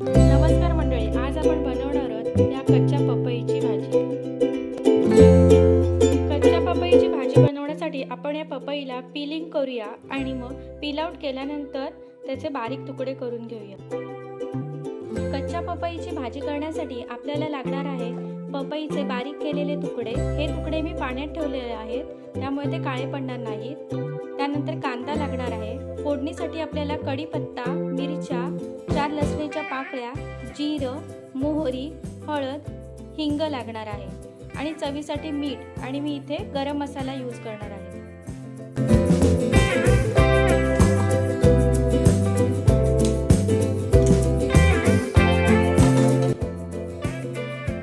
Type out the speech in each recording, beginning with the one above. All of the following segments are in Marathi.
नमस्कार मंडळी आज आपण बनवणार आहोत या कच्च्या पपईची भाजी. कच्च्या पपईची भाजी बनवण्यासाठी आपण या पपईला पिलिंग करूया आणि मग पील आउट केल्यानंतर त्याचे बारीक तुकडे करून घेऊया. कच्च्या पपईची भाजी करण्यासाठी आपल्याला लागणार आहे पपईचे बारीक केलेले तुकडे. हे तुकडे मी पाण्यात ठेवलेले आहेत त्यामुळे ते काळे पडणार नाहीत. त्यानंतर कांदा लागणार आहे. फोडणीसाठी आपल्याला कढीपत्ता मिरच्या चार लसणीच्या पाकळ्या जिरं मोहरी हळद हिंग लागणार आहे. आणि चवीसाठी मीठ आणि मी इथे गरम मसाला यूज करणार आहे.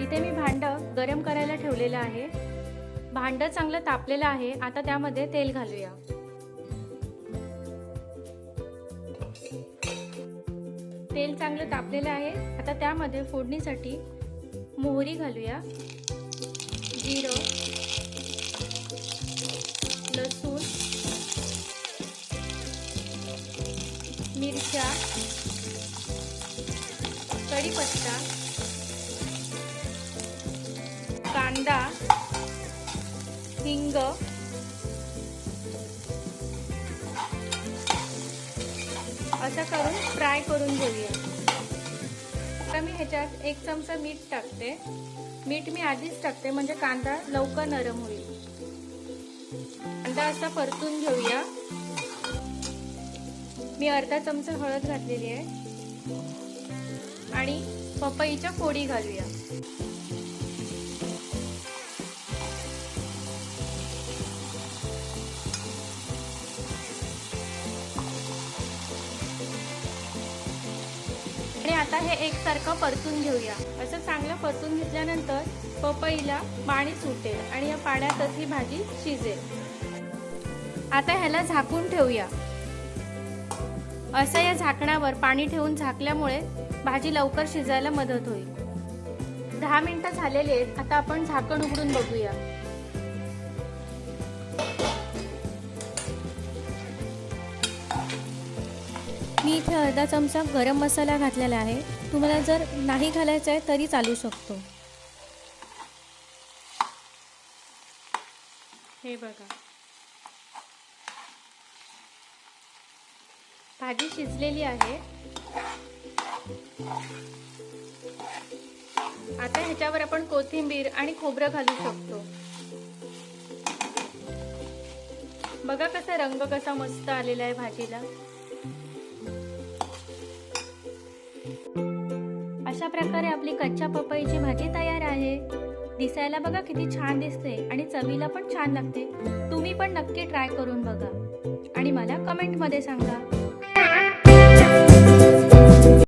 इथे मी भांडं गरम करायला ठेवलेलं आहे. भांडं चांगलं तापलेलं आहे. आता त्यामध्ये तेल घालूया. तेल चांगलं तापलेलं आहे. आता त्यामध्ये फोडणीसाठी मोहरी घालूया. जिरं लसूण मिरच्या कढीपत्ता कांदा हिंग असं करून फ्राय करून घेऊया. आता मी ह्याच्यात एक चमचा मीठ टाकते. मीठ मी आधीच टाकते म्हणजे कांदा लवकर नरम होईल. कांदा असा परतून घेऊया. मी अर्धा चमचा हळद घातलेली आहे. आणि पपईच्या फोडी घालूया. आणि आता हे एकसारखं परतून घेऊया. असं चांगलं परतून घेतल्यानंतर पपईला पाणी सुटेल आणि या पाण्यातच ही भाजी शिजेल. आता ह्याला झाकून ठेवूया. असं या झाकणावर पाणी ठेवून झाकल्यामुळे भाजी लवकर शिजायला मदत होईल. दहा मिनिटं झालेली आहेत. आता आपण झाकण उघडून बघूया. मी इथे अर्धा चमचा गरम मसाला घातलेला आहे. तुम्हाला जर नाही घालायचा आहे तरी चालू शकतो. हे बघा. भाजी शिजलेली आहे. आता ह्याच्यावर आपण कोथिंबीर आणि खोबरं घालू शकतो. बघा कसा रंग कसा मस्त आलेला आहे भाजीला. अशा प्रकारे आपली कच्च्या पपईची भाजी तयार आहे. दिसायला बघा किती छान दिसते आणि चवीला पण छान लागते. तुम्ही पण नक्की ट्राय करून बघा. आणि मला कमेंटमध्ये सांगा.